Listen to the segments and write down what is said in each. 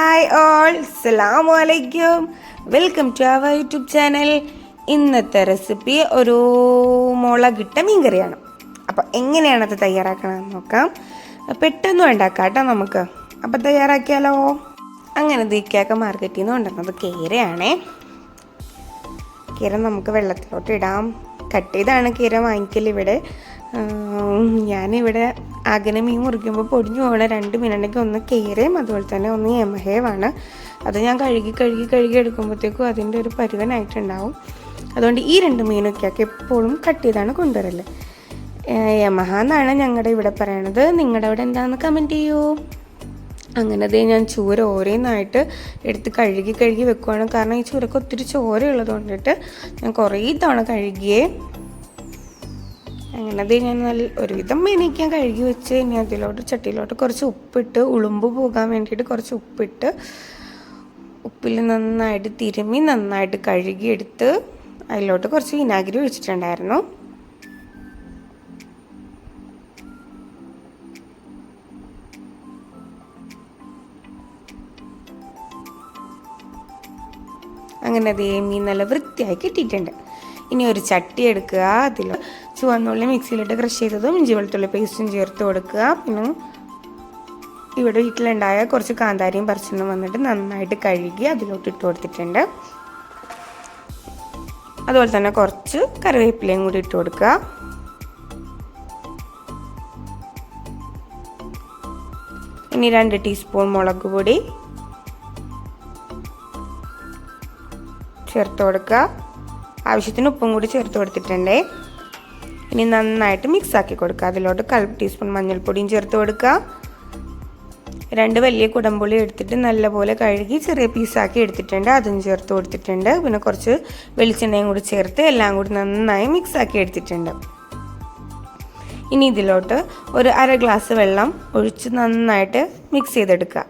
Hi all അസ്സലാമു അലൈക്കും welcome to our YouTube channel ഇന്നത്തെ റെസിപ്പി ഒരു മുളകിട്ട മീൻകറിയാണ്. അപ്പോൾ എങ്ങനെയാണ് അത് തയ്യാറാക്കണമെന്ന് നോക്കാം. പെട്ടെന്ന് ഉണ്ടാക്കാം കേട്ടോ നമുക്ക്. അപ്പോൾ തയ്യാറാക്കിയാലോ? അങ്ങനെ ദീക്കാക്ക മാർക്കറ്റിൽ നിന്ന് കൊണ്ടുവന്നത് കീരയാണേ. കീര നമുക്ക് വെള്ളത്തിലോട്ട് ഇടാം. കട്ട് ചെയ്താണ് കീര വാങ്ങിക്കൽ ഇവിടെ. ഞാനിവിടെ അകനെ മീൻ മുറിക്കുമ്പോൾ പൊടിഞ്ഞു പോകണ രണ്ട് മീനുണ്ടെങ്കിൽ ഒന്ന് കയറേം അതുപോലെ തന്നെ ഒന്ന് യമഹേവാണ്. അത് ഞാൻ കഴുകി കഴുകി കഴുകി എടുക്കുമ്പോഴത്തേക്കും അതിന്റെ ഒരു പരുവനായിട്ടുണ്ടാവും. അതുകൊണ്ട് ഈ രണ്ട് മീനൊക്കെ എപ്പോഴും കട്ട് ചെയ്താണ് കൊണ്ടുവരൽ. യമഹ എന്നാണ് ഞങ്ങളുടെ ഇവിടെ പറയണത്. നിങ്ങളുടെ അവിടെ എന്താണെന്ന് കമന്റ് ചെയ്യൂ. അങ്ങനെ ദേ ഞാൻ ചൂര ഓരോന്നായിട്ട് എടുത്ത് കഴുകി കഴുകി വെക്കുവാണ്. കാരണം ഈ ചൂരക്ക് ഒത്തിരി ചോര ഉള്ളത് കൊണ്ടിട്ട് ഞാൻ കുറേ തവണ കഴുകിയേ അങ്ങനെ ദേ ഞാൻ നല്ല ഒരുവിധം എനിക്ക് കഴുകി വെച്ച് ഇനി അതിലോട്ട് ചട്ടിയിലോട്ട് കുറച്ച് ഉപ്പിട്ട് ഉളുമ്പ് പോകാൻ വേണ്ടിയിട്ട് കുറച്ച് ഉപ്പിട്ട് ഉപ്പിൽ നന്നായിട്ട് തിരുമ്മി നന്നായിട്ട് കഴുകിയെടുത്ത് അതിലോട്ട് കുറച്ച് വിനാഗിരി ഒഴിച്ചിട്ടുണ്ടായിരുന്നു. അങ്ങനെ അതേ മീൻ നല്ല വൃത്തിയായി കിട്ടിയിട്ടുണ്ട്. ഇനി ഒരു ചട്ടി എടുക്കുക. അതിൽ ചുവന്നുള്ളി മിക്സിയിലിട്ട് ക്രഷ് ചെയ്തതും ഇഞ്ചി വെളുത്തുള്ളി പേസ്റ്റും ചേർത്ത് കൊടുക്കുക. പിന്നെ ഇവിടെ വീട്ടിലുണ്ടായ കുറച്ച് കാന്താരിയും പറിച്ചൊന്നും വന്നിട്ട് നന്നായിട്ട് കഴുകി അതിലോട്ട് ഇട്ട് കൊടുത്തിട്ടുണ്ട്. അതുപോലെ തന്നെ കുറച്ച് കറിവേപ്പിലയും കൂടി ഇട്ട് കൊടുക്കുക. ഇനി രണ്ട് ടീസ്പൂൺ മുളക് പൊടി ചേർത്ത് കൊടുക്കുക. ആവശ്യത്തിന് ഉപ്പും കൂടി ചേർത്ത് കൊടുത്തിട്ടുണ്ട്. ഇനി നന്നായിട്ട് മിക്സ് ആക്കി കൊടുക്കുക. അതിലോട്ട് കാൽ ടീസ്പൂൺ മഞ്ഞൾപ്പൊടിയും ചേർത്ത് കൊടുക്കുക. രണ്ട് വലിയ കുടംപുളി എടുത്തിട്ട് നല്ലപോലെ കഴുകി ചെറിയ പീസാക്കി എടുത്തിട്ടുണ്ട്. അതും ചേർത്ത് കൊടുത്തിട്ടുണ്ട്. പിന്നെ കുറച്ച് വെളിച്ചെണ്ണയും കൂടി ചേർത്ത് എല്ലാം കൂടി നന്നായി മിക്സ് ആക്കി എടുത്തിട്ടുണ്ട്. ഇനി ഇതിലോട്ട് ഒരു അര ഗ്ലാസ് വെള്ളം ഒഴിച്ച് നന്നായിട്ട് മിക്സ് ചെയ്തെടുക്കുക.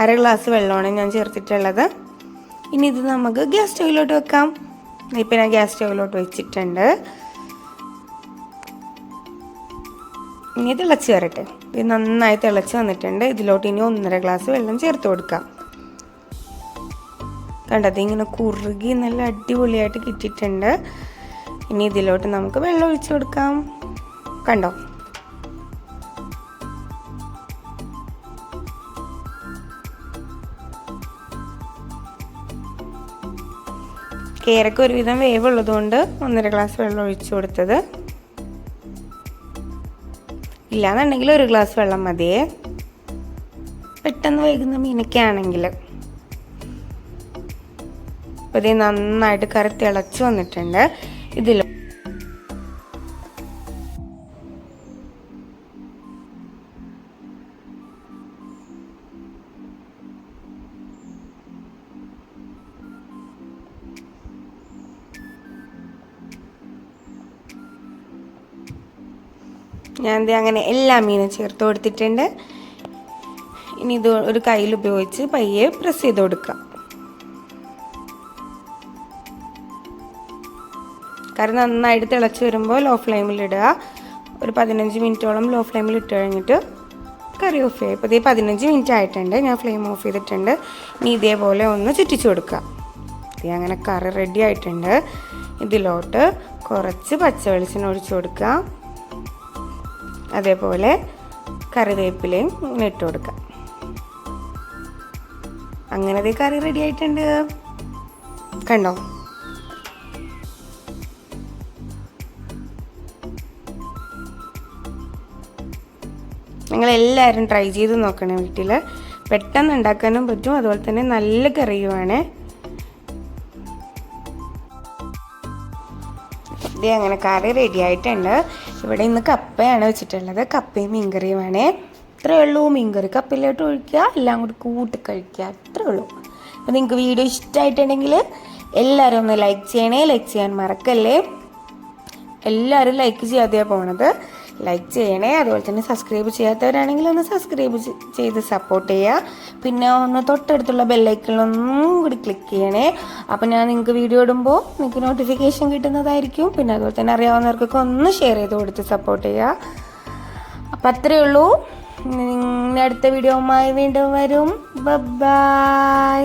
അര ഗ്ലാസ് വെള്ളമാണ് ഞാൻ ചേർത്തിട്ടുള്ളത്. ഇനി ഇത് നമുക്ക് ഗ്യാസ് സ്റ്റൗവിലോട്ട് വെക്കാം. ഇപ്പം ഞാൻ ഗ്യാസ് സ്റ്റൗവിലോട്ട് വെച്ചിട്ടുണ്ട്. ഇനി തിളച്ച് വരട്ടെ. ഇത് നന്നായി തിളച്ച് വന്നിട്ടുണ്ട്. ഇതിലോട്ട് ഇനി ഒന്നര ഗ്ലാസ് വെള്ളം ചേർത്ത് കൊടുക്കാം. കണ്ടത് ഇങ്ങനെ കുറുകി നല്ല അടിപൊളിയായിട്ട് കിട്ടിയിട്ടുണ്ട്. ഇനി ഇതിലോട്ട് നമുക്ക് വെള്ളം ഒഴിച്ചു കൊടുക്കാം. കണ്ടോ? കേരക്ക് ഒരുവിധം വേവ് ഉള്ളതുകൊണ്ട് ഒന്നര ഗ്ലാസ് വെള്ളം ഒഴിച്ചു കൊടുത്തത്. ഇല്ലാന്നുണ്ടെങ്കിൽ ഒരു ഗ്ലാസ് വെള്ളം മതിയേ പെട്ടെന്ന് വൈകുന്ന മീനൊക്കെ ആണെങ്കിൽ നന്നായിട്ട് കറി തിളച്ച് വന്നിട്ടുണ്ട്. ഇതിൽ ഞാൻ ഇത് അങ്ങനെ എല്ലാ മീനും ചേർത്ത് കൊടുത്തിട്ടുണ്ട്. ഇനി ഇത് ഒരു കയ്യിൽ ഉപയോഗിച്ച് പയ്യെ പ്രസ് ചെയ്ത് കൊടുക്കാം. കറി നന്നായിട്ട് തിളച്ച് വരുമ്പോൾ ലോ ഫ്ലെയിമിൽ ഇടുക. ഒരു പതിനഞ്ച് മിനിറ്റോളം ലോ ഫ്ലെയിമിൽ ഇട്ട് കഴിഞ്ഞിട്ട് കറി ഓഫ് ചെയ്യുക. ഇപ്പോൾ ഇതേ പതിനഞ്ച് മിനിറ്റ് ആയിട്ടുണ്ട്. ഞാൻ ഫ്ലെയിം ഓഫ് ചെയ്തിട്ടുണ്ട്. ഇനി ഇതേപോലെ ഒന്ന് ചുറ്റിച്ച് കൊടുക്കുക. ഇത് അങ്ങനെ കറി റെഡി ആയിട്ടുണ്ട്. ഇതിലോട്ട് കുറച്ച് പച്ച വെളിച്ചെണ്ണ ഒഴിച്ച് കൊടുക്കുക. അതേപോലെ കറിവേപ്പിലയും ഇങ്ങനെ ഇട്ട് കൊടുക്കാം. അങ്ങനെ കറി റെഡി ആയിട്ടുണ്ട്. കണ്ടോ? നിങ്ങൾ എല്ലാവരും ട്രൈ ചെയ്ത് നോക്കണം വീട്ടിൽ പെട്ടെന്ന് ഉണ്ടാക്കാനും പറ്റും. അതുപോലെ തന്നെ നല്ല കറിയുമാണ്. ഇത് അങ്ങനെ കറി റെഡി ആയിട്ടുണ്ട്. ഇവിടെ ഇന്ന് കപ്പയാണ് വെച്ചിട്ടുള്ളത്. കപ്പയും മീൻകറിയുമാണ്. ഇത്രേ ഉള്ളൂ. മീൻകറി കപ്പയിലോട്ട് ഒഴിക്കുക. എല്ലാം കൂടി കൂട്ടി കഴിക്കുക. അത്രേ ഉള്ളൂ. അപ്പോൾ നിങ്ങൾക്ക് വീഡിയോ ഇഷ്ടമായിട്ടുണ്ടെങ്കിൽ എല്ലാവരും ഒന്ന് ലൈക്ക് ചെയ്യണേ. ലൈക്ക് ചെയ്യാൻ മറക്കല്ലേ. എല്ലാവരും ലൈക്ക് ചെയ്യാതെയാണ് പോണത്. ലൈക്ക് ചെയ്യണേ. അതുപോലെ തന്നെ സബ്സ്ക്രൈബ് ചെയ്യാത്തവരാണെങ്കിൽ ഒന്ന് സബ്സ്ക്രൈബ് ചെയ്ത് സപ്പോർട്ട് ചെയ്യുക പിന്നെ ഒന്ന് തൊട്ടടുത്തുള്ള ബെല്ലൈക്കണിലൊന്നും കൂടി ക്ലിക്ക് ചെയ്യണേ. അപ്പം ഞാൻ നിങ്ങൾക്ക് വീഡിയോ ഇടുമ്പോൾ നിങ്ങൾക്ക് നോട്ടിഫിക്കേഷൻ കിട്ടുന്നതായിരിക്കും. പിന്നെ അതുപോലെ തന്നെ അറിയാവുന്നവർക്കൊക്കെ ഒന്ന് ഷെയർ ചെയ്ത് കൊടുത്ത് സപ്പോർട്ട് ചെയ്യുക അപ്പം അത്രയേ ഉള്ളൂ. അടുത്ത വീഡിയോവുമായി വീണ്ടും വരും. ബൈ